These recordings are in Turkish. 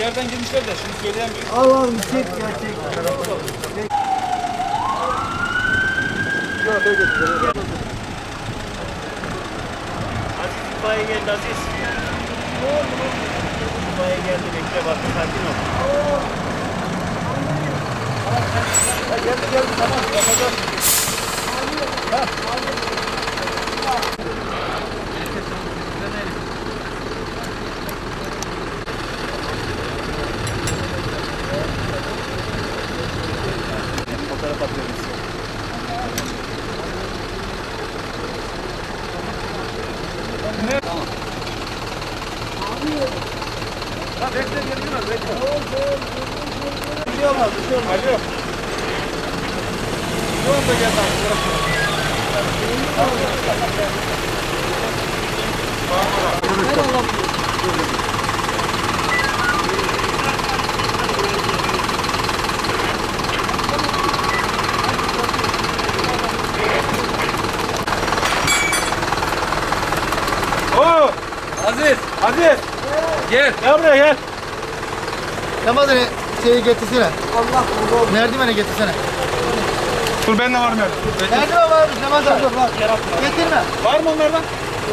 Yerden girmişler de şimdi söyleyemiyorum. Allah'ım çek ya çek. Aziz itfaiye geldi Aziz. İtfaiye geldi bekle bak sakin ol. Geldi geldi tamam yapacağız. Fotoğraf Ha bekle gelmiyor bekle. Bir şey olmaz bir şey olmaz. Alo. Şu anda geldi abi. bırak. Oo! Aziz! Gel. Gel buraya gel. Ramazan'ı şeyi getirsene. Allah Allah. Merdivene getirsene. Dur ben de varım yani. Merdiven varmış Ramazan. Getirme. Var mı onlardan?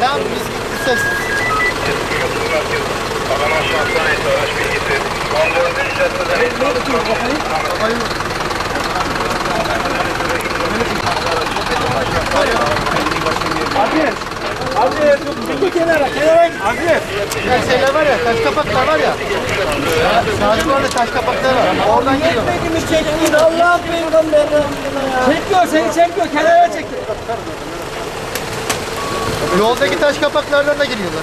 Tamam biz gittik ses. Adana şahsına ait araç bilgisi 14. caddeden Aziz! Kenara, kenara. Aziz! Ya şeyler var ya taş kapaklar var ya. Sağcılarda taş kapaklar var. Oradan geliyor. Yetmedi mi çektiğin Allah peygamberim. Çekiyor seni çekiyor kenara çekiyor. Yoldaki taş kapaklardan da geliyorlar.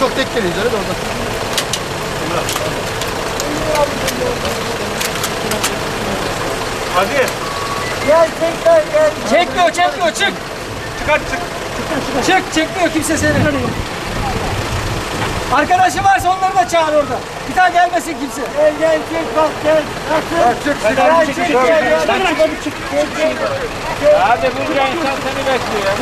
Çok tek geliyorlar da oradan. Aziz! Gel tekrar gel. Çekmiyor çekmiyor çık. Çık hadi çık. Çık çekmiyor kimse seni. Arkadaşı varsa onları da çağır orada. Bir daha gelmesin kimse. Gel gel çek bak gel. Nasıl? Çık Hadi, hadi hadi, çık. gel, gel. Hadi, çık. Hadi buraya insan seni bekliyor.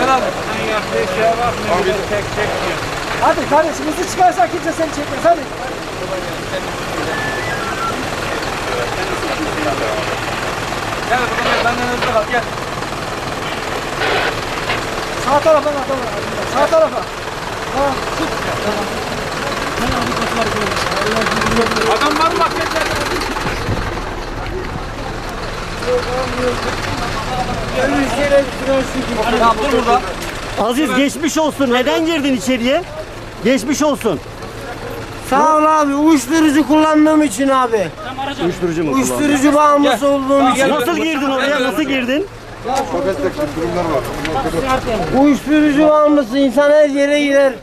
Gel abi. Sen yaptığı şeye bak. Abi tek tek diyor. Hadi kardeşim hızlı çıkarsan kimse seni çekmez hadi. Gel buradan gel. Benden hızlı kal gel. Sağ tarafa bak. Sağ tarafa. Ha, çık. Adam var mı bak gel. Tamam dur burada. Aziz geçmiş olsun. Neden girdin içeriye? Geçmiş olsun. Sağ ol abi. Uyuşturucu kullandığım için abi. Uyuşturucu mu Uyuşturucu bağımlısı olduğum için. Nasıl girdin oraya? Nasıl girdin? Uyuşturucu bağımlısı insan her yere girer.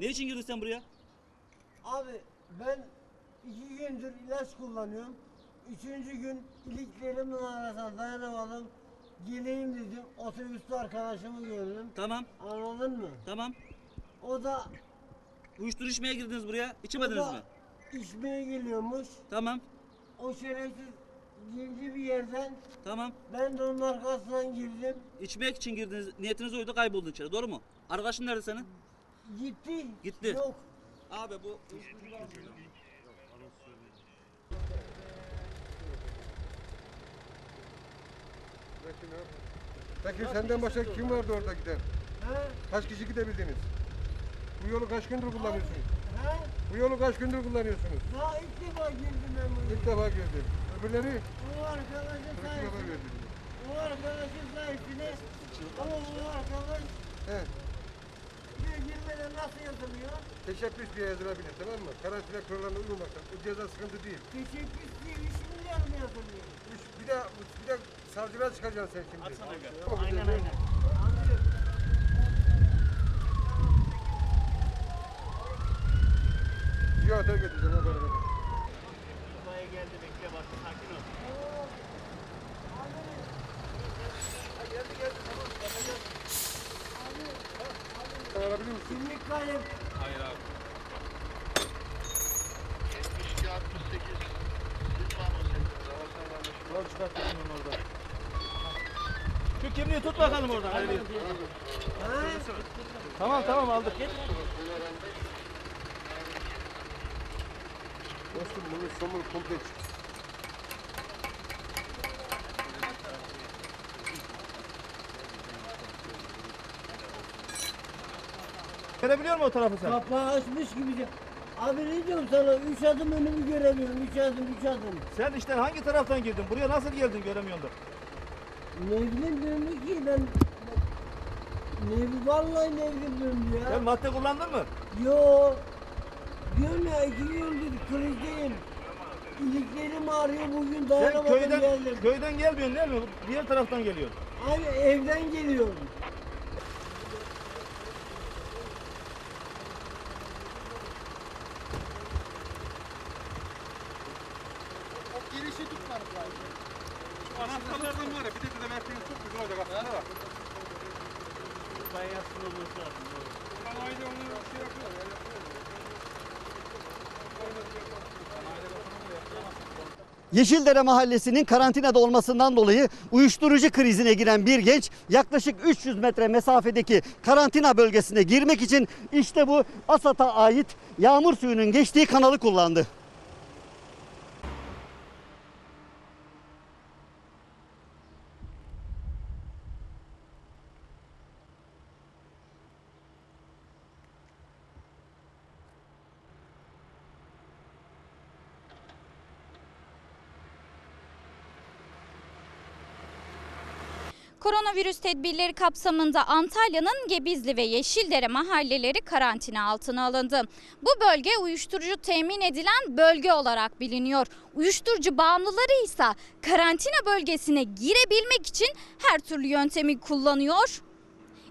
Ne için girdin sen buraya? Abi ben iki gündür ilaç kullanıyorum. Üçüncü gün iliklerimin arasına dayanamadım. Geleyim dedim. Otobüste arkadaşımı gördüm. Tamam, Anladın mı? tamam. O da Uyuşturucu içmeye girdiniz buraya. da mi? İçmeye geliyormuş. Tamam, O şerefsiz girdi bir yerden. tamam. Ben de onun arkasından girdim. İçmek için girdiniz. Niyetiniz oydu kayboldun içeri. Doğru mu? Arkadaşın nerede senin? Gitti. Gitti. Yok. Abi bu Peki senden başka kim vardı orada giden? He? Kaç kişi gidebildiniz? Bu yolu kaç gündür kullanıyorsunuz? He? Bu yolu kaç gündür kullanıyorsunuz? Daha ilk defa girdim ben buraya. İlk defa gördüm. Öbürleri O arkadaşın sayesinde. O arkadaşın sayesinde. Ama o arkadaş He. buraya girmeden nasıl yazılıyor? Teşebbüs diye yazılabilir tamam mı? Karantina kurallarına uymamaktan. Bu ceza sıkıntı değil. Teşebbüs diye 3 milyar mı yazılıyor? Üç, bir de bir de savcılığa çıkacaksın sen şimdi. Aynen aynen. Ziyarete götüreceğim ha bana. İtfaiye geldi bekle bak sakin ol. Sen alabilir misin? Kimlik kayıp. Tamam çıkarttım onu orada. Şu kimliği tut bakalım oradan. Hadi. Tamam tamam aldık. Dostum bunun somunu komple çık. Görebiliyor musun o tarafı sen? Kapağı açmış gibi. de- Abi ne diyorum sana? Üç adım önümü göremiyorum. Üç adım, üç adım. Sen işte hangi taraftan girdin? Buraya nasıl geldin göremiyorsun da. Ne bileyim döndü ki ben... Ne vallahi ne bileyim döndü ya. Sen madde kullandın mı? Yo. Diyorum ya iki gündür krizdeyim. İliklerim ağrıyor bugün Sen dayanamadım köyden geldim. köyden gelmiyorsun değil mi? Diğer taraftan geliyorsun. Abi evden geliyorum. Anahtarlardan var ya bir de de verdiğiniz çok güzel olacak aslında da. Bayansın olması lazım onu şey yapıyor ya. Yeşildere Mahallesi'nin karantinada olmasından dolayı uyuşturucu krizine giren bir genç yaklaşık 300 metre mesafedeki karantina bölgesine girmek için işte bu ASAT'a ait yağmur suyunun geçtiği kanalı kullandı. Koronavirüs tedbirleri kapsamında Antalya'nın Gebizli ve Yeşildere mahalleleri karantina altına alındı. Bu bölge uyuşturucu temin edilen bölge olarak biliniyor. Uyuşturucu bağımlıları ise karantina bölgesine girebilmek için her türlü yöntemi kullanıyor.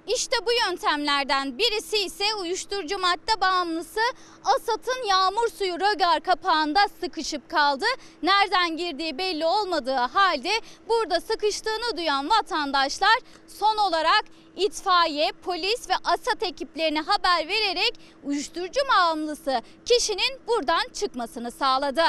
İşte bu yöntemlerden birisi ise uyuşturucu madde bağımlısı Asat'ın yağmur suyu rögar kapağında sıkışıp kaldı. Nereden girdiği belli olmadığı halde burada sıkıştığını duyan vatandaşlar son olarak itfaiye, polis ve Asat ekiplerine haber vererek uyuşturucu bağımlısı kişinin buradan çıkmasını sağladı.